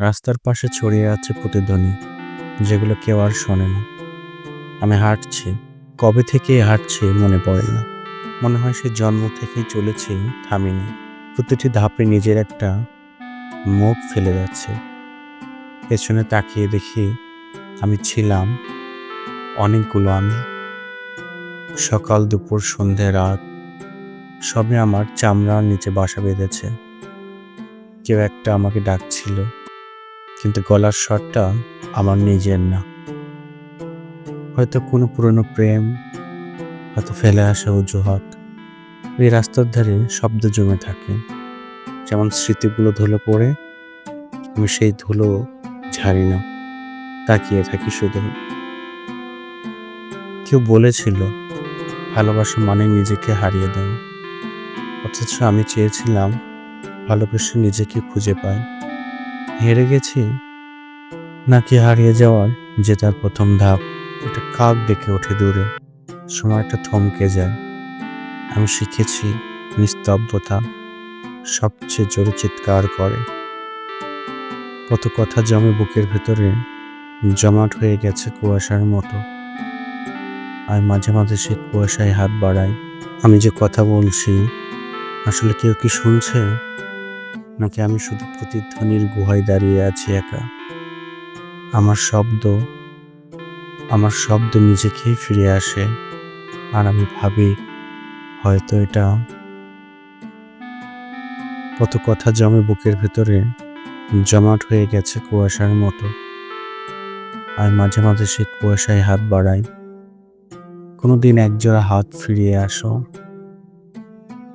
রাস্তার পাশে ছড়িয়ে আছে প্রতিধ্বনি, যেগুলো কেউ আর শোনে না। আমি হাঁটছি, কবে থেকে হাঁটছি মনে পড়ে না। মনে হয় সে জন্ম থেকেই চলেছি, থামিনি। প্রতিটি ধাপে নিজের একটা মুখ ফেলে যাচ্ছে। পেছনে তাকিয়ে দেখি আমি ছিলাম অনেকগুলো আমি। সকাল, দুপুর, সন্ধে, রাত সবে আমার চামড়ার নিচে বাসা বেঁধেছে। কেউ একটা আমাকে ডাকছিল। কিন্তু গলার স্বরটা আমার নিজের না। হয়তো কোনো পুরনো প্রেম, হয়তো ফেলে আসা অজুহাত, এই রাস্তার ধারে শব্দ জমে থাকে। যেমন স্মৃতিগুলো ধুলো পড়ে, আমি সেই ধুলো ঝাড়ি না, তাকিয়ে থাকি শুধু। কেউ বলেছিল, ভালোবাসা মানে নিজেকে হারিয়ে দেওয়া। অথচ আমি চেয়েছিলাম, ভালোবেসে নিজেকে খুঁজে পাই। হেরে গেছি? নাকি হারিয়ে যাওয়ার যে তার প্রথম ধাপ একটা কাক ডেকে ওঠে দূরে। সময়টা থমকে যায়। আমি শিখেছি নিস্তব্ধতা সবচেয়ে জোরে চিৎকার করে। কত কথা জমে বুকের ভেতরে জমাট হয়ে গেছে কুয়াশার মতো। আর মাঝে মাঝে শীত কুয়াশায় হাত বাড়াই আমি যে কথা বলছি, আসলে কেউ কি শুনছে? নাকি আমি শুধু প্রতিধ্বনির গুহায় দাঁড়িয়ে আছি একা? আমার শব্দ আমার শব্দ নিজেকেই ফিরে আসে, আর আমি ভাবি, হয়তো এটা কত কথা জমে বুকের ভেতরে, জমাট হয়ে গেছে কুয়াশার মতো। আর মাঝে মাঝে শীত কুয়াশায় হাত বাড়াই। কোনোদিন একজোড়া হাত ফিরিয়ে আসো।